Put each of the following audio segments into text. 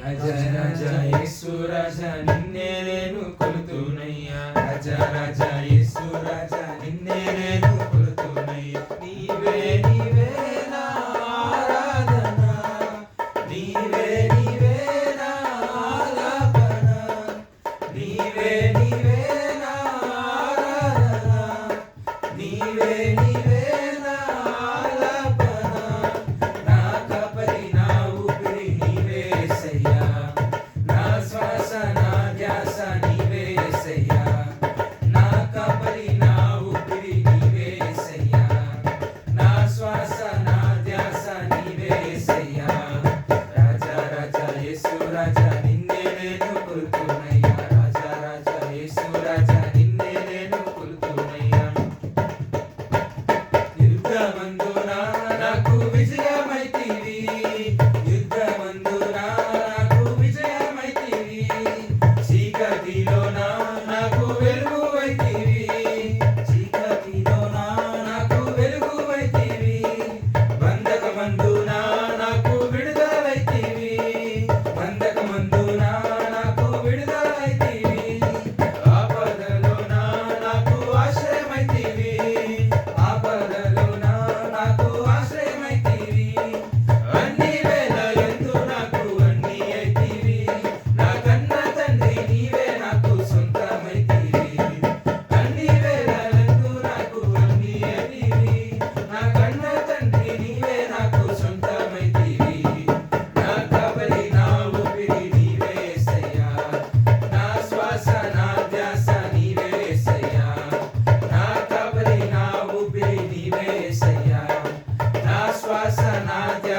రజ రజ యేసు రజ నిన్నే నేను కొలుతునయ్యా రజ రజ యేసు రజ నిన్నే నేను కొలుతునయ్యా నీవే నీవే నా ఆరాధన. నీవే నీవే నా ఆలాపన. నీవే నీవే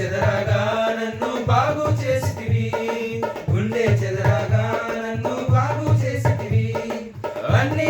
చెదరాగా నన్ను బాగు చేసివి గుండె చెదరాగా నన్ను బాగు చేసివి అన్నీ